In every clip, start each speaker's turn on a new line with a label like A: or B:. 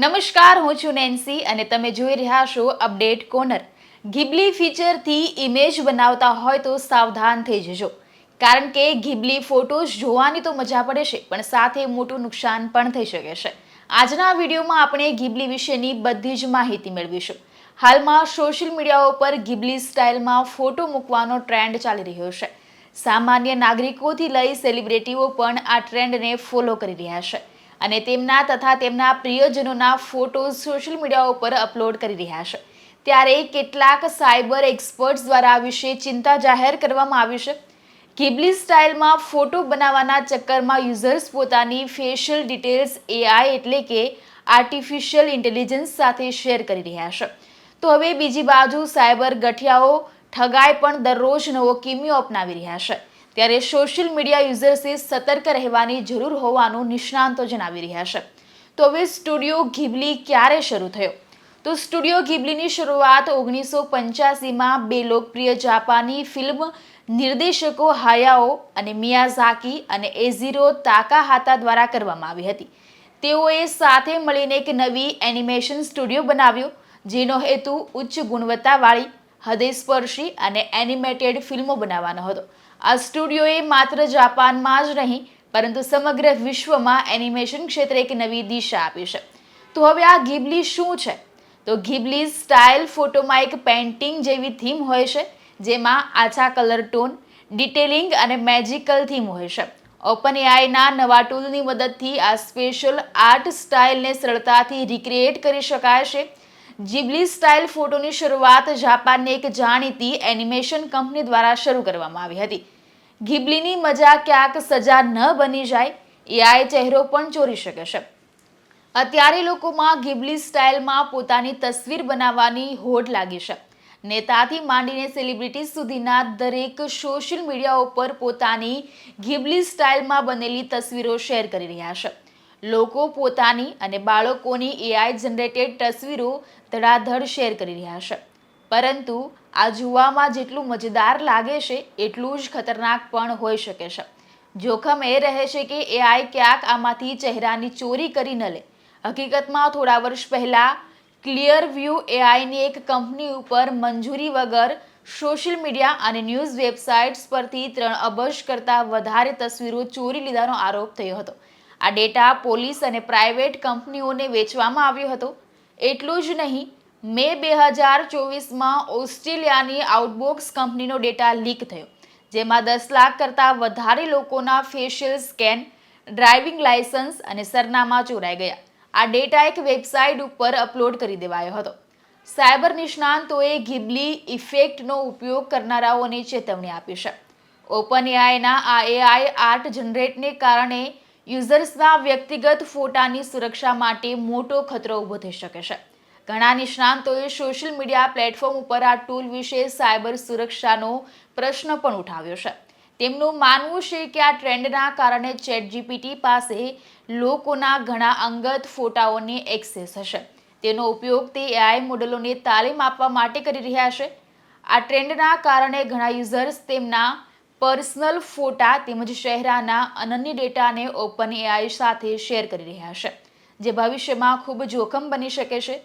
A: નમસ્કાર, હું છું નેન્સી અને તમે જોઈ રહ્યા છો અપડેટ કોર્નર. ગિબલી ફીચરથી ઇમેજ બનાવતા હોય તો સાવધાન થઈ જજો. કારણ કે ગિબલી ફોટોઝ જોવાની તો મજા પડે છે, પણ સાથે મોટું નુકસાન પણ થઈ શકે છે. આજના વિડીયોમાં આપણે ગિબલી વિશેની બધી જ માહિતી મેળવીશું. હાલમાં સોશિયલ મીડિયા ઉપર ગિબલી સ્ટાઇલમાં ફોટો મૂકવાનો ટ્રેન્ડ ચાલી રહ્યો છે. સામાન્ય નાગરિકોથી લઈ સેલિબ્રિટીઓ પણ આ ટ્રેન્ડને ફોલો કરી રહ્યા છે. અને તેમના તથા તેમના પ્રિયજનોના ફોટોઝ સોશિયલ મીડિયા ઉપર અપલોડ કરી રહ્યા છે. ત્યારે કેટલાક સાયબર એક્સપર્ટ્સ દ્વારા આ વિશે ચિંતા જાહેર કરવામાં આવી છે. કિબલી સ્ટાઇલમાં ફોટો બનાવવાના ચક્કરમાં યુઝર્સ પોતાની ફેશિયલ ડિટેલ્સ એઆઈ એટલે કે આર્ટિફિશિયલ ઇન્ટેલિજન્સ સાથે શેર કરી રહ્યા છે. તો હવે બીજી બાજુ સાયબર ગઠિયાઓ ઠગાઈ પણ દરરોજ નવો કિમિયો અપનાવી રહ્યા છે. ત્યારે સોશિયલ મીડિયા યુઝર્સે સતર્ક રહેવાની જરૂર હોવાનું નિષ્ણાંતો જણાવી રહ્યા છે. તો હવે સ્ટુડિયો ઘીબલી ક્યારે શરૂ થયો? તો સ્ટુડિયો ઘીબલીની શરૂઆત ઓગણીસો પંચ્યાસીમાં બે લોકપ્રિય જાપાની ફિલ્મ નિર્દેશકો હાયાઓ અને મિયાઝાકી અને એઝીરો તાકાહાતા દ્વારા કરવામાં આવી હતી. તેઓએ સાથે મળીને એક નવી એનિમેશન સ્ટુડિયો બનાવ્યો, જેનો હેતુ ઉચ્ચ ગુણવત્તાવાળી, હૃદયસ્પર્શી અને એનિમેટેડ ફિલ્મો બનાવવાનો હતો. આ સ્ટુડિયોએ માત્ર જાપાનમાં જ નહીં, પરંતુ સમગ્ર વિશ્વમાં એનિમેશન ક્ષેત્રે એક નવી દિશા આપી છે. તો હવે આ ગિબલી શું છે? તો ગિબલી સ્ટાઇલ ફોટોમાં એક પેઇન્ટિંગ જેવી થીમ હોય છે, જેમાં આછા કલર ટોન ડિટેલિંગ અને મેજિકલ થીમ હોય છે. ઓપન એઆઈના નવા ટૂલની મદદથી આ સ્પેશિયલ આર્ટ સ્ટાઇલને સરળતાથી રિક્રિએટ કરી શકાય છે જીબલી સ્ટાઇલ ફોટોની શરૂઆત જાપાનની એક જાણીતી એનિમેશન કંપની દ્વારા શરૂ કરવામાં આવી હતી. ગિબલીની મજા ક્યાંક સજા ન બની જાય એઆઈ ચહેરો પણ ચોરી શકે છે. અત્યારે લોકોમાં ગિબલી સ્ટાઇલમાં પોતાની તસવીર બનાવવાની હોડ લાગી છે. નેતાથી માંડીને સેલિબ્રિટી સુધીના દરેક સોશિયલ મીડિયા ઉપર પોતાની ગિબલી સ્ટાઇલમાં બનેલી તસવીરો શેર કરી રહ્યા છે. લોકો પોતાની અને બાળકોની એઆઈ જનરેટેડ તસવીરો ધડાધડ શેર કરી રહ્યા છે. પરંતુ આ જોવામાં જેટલું મજેદાર લાગે છે, એટલું જ ખતરનાક પણ હોઈ શકે છે. જોખમ એ રહે છે કે એઆઈ ક્યાંક આમાંથી ચહેરાની ચોરી કરી ન લે. હકીકતમાં થોડા વર્ષ પહેલાં ક્લિયર વ્યૂ એઆઈની એક કંપની ઉપર મંજૂરી વગર સોશિયલ મીડિયા અને ન્યૂઝ વેબસાઇટ્સ પરથી ત્રણ અબજ કરતાં વધારે તસવીરો ચોરી લીધાનો આરોપ થયો હતો. આ ડેટા પોલીસ અને પ્રાઇવેટ કંપનીઓને વેચવામાં આવ્યો હતો. એટલું જ નહીં, મે બે હજાર ચોવીસમાં ઓસ્ટ્રેલિયાની આઉટબોક્સ કંપનીનો ડેટા લીક થયો, જેમાં દસ લાખ કરતાં વધારે લોકોના ફેશિયલ સ્કેન, ડ્રાઇવિંગ લાયસન્સ અને સરનામા ચોરાઈ ગયા. આ ડેટા એક વેબસાઇટ ઉપર અપલોડ કરી દેવાયો હતો. સાયબર નિષ્ણાંતોએ ગિબલી ઇફેક્ટનો ઉપયોગ કરનારાઓને ચેતવણી આપી છે. ઓપન એઆઈના આ એઆઈ આર્ટ જનરેટને કારણે યુઝર્સના વ્યક્તિગત ફોટાની સુરક્ષા માટે મોટો ખતરો ઊભો થઈ શકે છે. ઘણા નિષ્ણાંતોએ સોશિયલ મીડિયા પ્લેટફોર્મ ઉપર આ ટૂલ વિશે સાયબર સુરક્ષાનો પ્રશ્ન પણ ઉઠાવ્યો છે. તેમનું માનવું છે કે આ ટ્રેન્ડના કારણે ચેટ જીપીટી પાસે લોકોના ઘણા અંગત ફોટાઓની એક્સેસ હશે. તેનો ઉપયોગ તે એઆઈ મોડેલોને તાલીમ આપવા માટે કરી રહ્યા છે. આ ટ્રેન્ડના કારણે ઘણા યુઝર્સ તેમના પર્સનલ ફોટા તેમજ ચહેરાના અનન્ય ડેટાને ઓપન એઆઈ સાથે શેર કરી રહ્યા છે, જે ભવિષ્યમાં ખૂબ જોખમ બની શકે છે.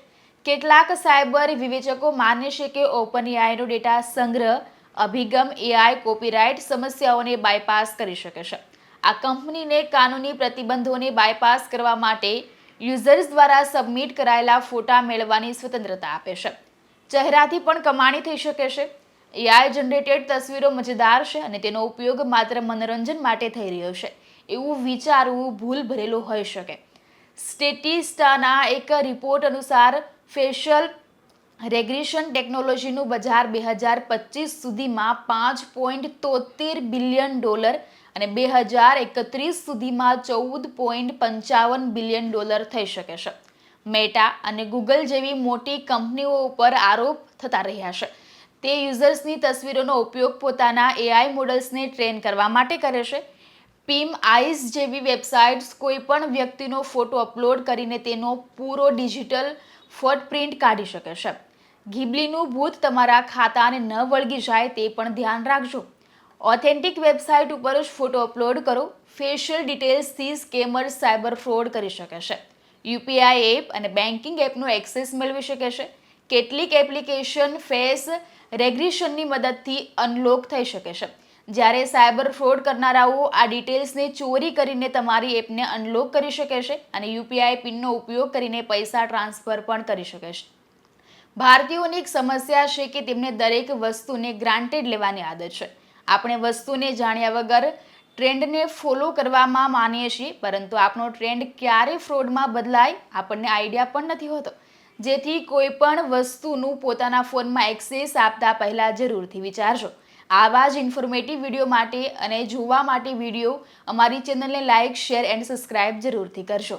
A: કેટલાક સાયબર વિવેચકો માને છે કે ઓપન એઆઈનો ડેટા સંગ્રહ, અભિગમ એઆઈ કોપીરાઇટ સમસ્યાઓને બાયપાસ કરી શકે છે. આ કંપનીને કાનૂની પ્રતિબંધોને બાયપાસ કરવા માટે યુઝર્સ દ્વારા સબમિટ કરાયેલા ફોટા મેળવવાની સ્વતંત્રતા આપે છે. ચહેરાથી પણ કમાણી થઈ શકે છે. એઆઈ જનરેટેડ તસવીરો મજેદાર છે અને તેનો ઉપયોગ માત્ર મનોરંજન માટે થઈ રહ્યો છે. એવું વિચારવું ભૂલ ભરેલું હોઈ શકે. સ્ટેટિસ્ટાના એક રિપોર્ટ અનુસાર, ફેશિયલ રેગ્રેશન ટેકનોલોજીનું બજાર બે હજાર પચીસ સુધીમાં પાંચ પોઈન્ટ તોતેર બિલિયન ડોલર અને બે હજાર એકત્રીસ સુધીમાં ચૌદ પોઈન્ટ પંચાવન બિલિયન ડોલર થઈ શકે છે. મેટા અને ગૂગલ જેવી મોટી કંપનીઓ ઉપર આરોપ થતા રહ્યા છે. તે યુઝર્સની તસવીરોનો ઉપયોગ પોતાના એઆઈ મોડલ્સને ટ્રેન કરવા માટે કરે છે. પીમ આઈઝ જેવી વેબસાઇટ્સ કોઈ પણ વ્યક્તિનો ફોટો અપલોડ કરીને તેનો પૂરો ડિજિટલ ફૂટપ્રિન્ટ કાઢી શકે છે. ઘીબલીનું ભૂત તમારા ખાતાને ન વળગી જાય તે પણ ધ્યાન રાખજો. ઓથેન્ટિક વેબસાઇટ ઉપર જ ફોટો અપલોડ કરો. ફેશિયલ ડિટેલ્સથી સ્કેમર સાયબર ફ્રોડ કરી શકે છે. યુપીઆઈ એપ અને બેન્કિંગ એપનો એક્સેસ મેળવી શકે છે. કેટલીક એપ્લિકેશન ફેસ રેગ્રેશનની મદદથી અનલોક થઈ શકે છે. જ્યારે સાયબર ફ્રોડ કરનારાઓ આ ડિટેલ્સને ચોરી કરીને તમારી એપને અનલોક કરી શકે છે અને યુપીઆઈ પિનનો ઉપયોગ કરીને પૈસા ટ્રાન્સફર પણ કરી શકે છે. ભારતીયોની એક સમસ્યા છે કે તેમને દરેક વસ્તુને ગ્રાન્ટેડ લેવાની આદત છે. આપણે વસ્તુને જાણ્યા વગર ટ્રેન્ડને ફોલો કરવામાં માનીએ છીએ, પરંતુ આપણો ટ્રેન્ડ ક્યારે ફ્રોડમાં બદલાય આપણને આઈડિયા પણ નથી હોતો. જેથી કોઈ પણ વસ્તુનું પોતાના ફોનમાં એક્સેસ આપતા પહેલાં જરૂરથી વિચારજો. આવા જ ઇન્ફોર્મેટિવ વીડિયો માટે અને જોવા માટે વીડિયો અમારી ચેનલને લાઇક શેર એન્ડ સબસ્ક્રાઇબ જરૂરથી કરજો.